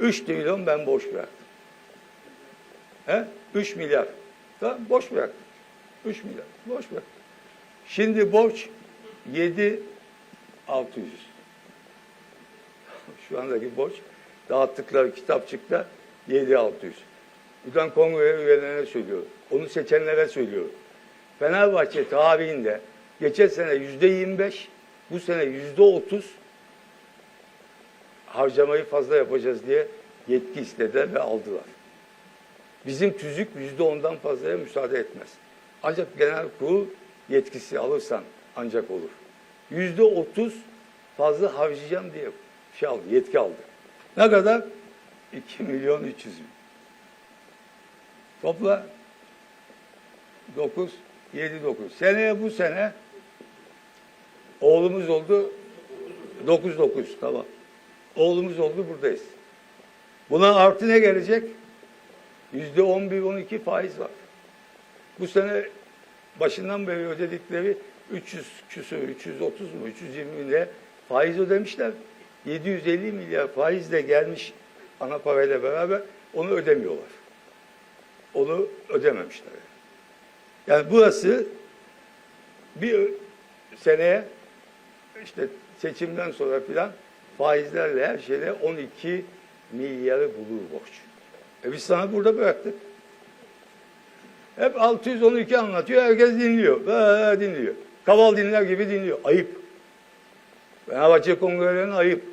3 trilyon ben borç bıraktım. He? 3 milyar. Tamam boş bıraktım. 3 milyar. Boş bıraktım. Şimdi borç 7 600. Şu andaki borç dağıttıkları kitapçıkta 7 600. Buradan kongre üyelerine söylüyorum. Onu seçenlere söylüyorum. Fenerbahçe tarihinde geçen sene yüzde 25, bu sene yüzde 30 harcamayı fazla yapacağız diye yetki istediler ve aldılar. Bizim tüzük yüzde ondan fazlaya müsaade etmez. Ancak genel kurul yetkisi alırsan ancak olur. Yüzde otuz fazla harcayacağım diye şey aldı, yetki aldı. Ne kadar? 2 milyon 300 bin. Topla 9, 7, 9. Seneye bu sene oğlumuz oldu 9, 9 tamam. Oğlumuz oldu buradayız. Buna artı ne gelecek? Yüzde 11, 12 faiz var. Bu sene başından beri ödedikleri 300 küsur, 330 mu, 320 milyon faiz ödemişler. 750 milyar faizle gelmiş ana parayla beraber onu ödemiyorlar. Onu ödememişler. Yani burası bir seneye işte seçimden sonra filan faizlerle her şeyle 12 milyarı bulur borç. E biz sana burada bıraktık. Hep 612 anlatıyor, herkes dinliyor. Böyle dinliyor. Kaval dinler gibi dinliyor. Ayıp. Fenerbahçe kongrelerine ayıp.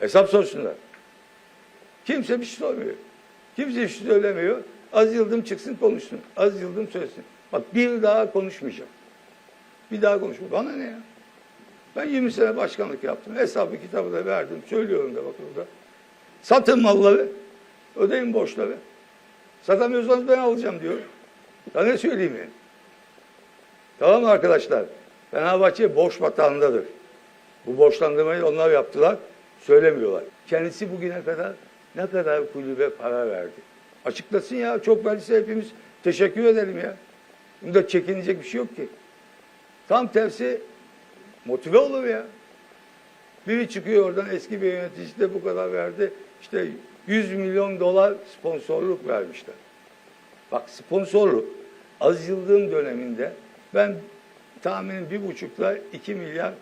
Hesap sorsunlar. Kimse bir şey sormuyor. Kimse bir şey söylemiyor. Az Yıldım çıksın konuşsun. Az Yıldım söylesin. Bak bir daha konuşmayacağım. Bir daha konuşma. Bana ne ya? Ben 20 sene başkanlık yaptım. Hesabı kitabı da verdim. Söylüyorum da bak burada. Satın malları. Ödeyin borçları. Satamıyorsanız ben alacağım diyor. Ya ne söyleyeyim yani? Tamam mı arkadaşlar? Fenerbahçe borç batağındadır. Bu borçlandırmayı onlar yaptılar. Söylemiyorlar. Kendisi bugüne kadar ne kadar kulübe para verdi? Açıklasın ya. Çok verdiyse hepimiz teşekkür edelim ya. Bunda çekinecek bir şey yok ki. Tam tersi motive olur ya. Biri çıkıyor oradan eski bir yönetici de bu kadar verdi. İşte 100 milyon dolar sponsorluk vermişler. Bak sponsorluk az Yıldırım döneminde ben tahminim bir buçukla iki milyar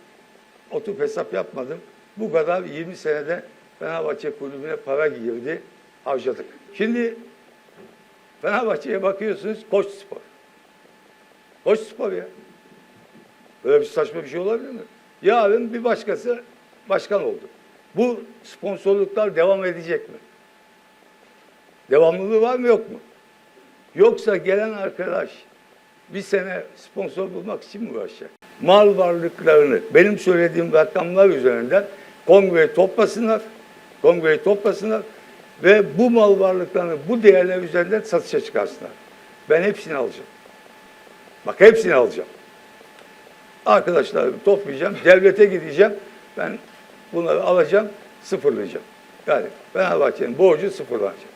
oturup hesap yapmadım. Bu kadar 20 senede Fenerbahçe kulübüne para girdi, harcadık. Şimdi Fenerbahçe'ye bakıyorsunuz Koç Spor. Koç Spor ya. Böyle bir saçma bir şey olabilir mi? Yarın bir başkası başkan oldu. Bu sponsorluklar devam edecek mi? Devamlılığı var mı yok mu? Yoksa gelen arkadaş bir sene sponsor bulmak için mi uğraşacak? Mal varlıklarını benim söylediğim rakamlar üzerinden kongre toplasınlar, kongreyi toplasınlar ve bu mal varlıklarını bu değerler üzerinden satışa çıkarsınlar. Ben hepsini alacağım. Bak hepsini alacağım. Arkadaşlarımı toplayacağım, devlete gideceğim. Ben bunları alacağım, sıfırlayacağım. Yani Fenerbahçe'nin borcu sıfırlanacak.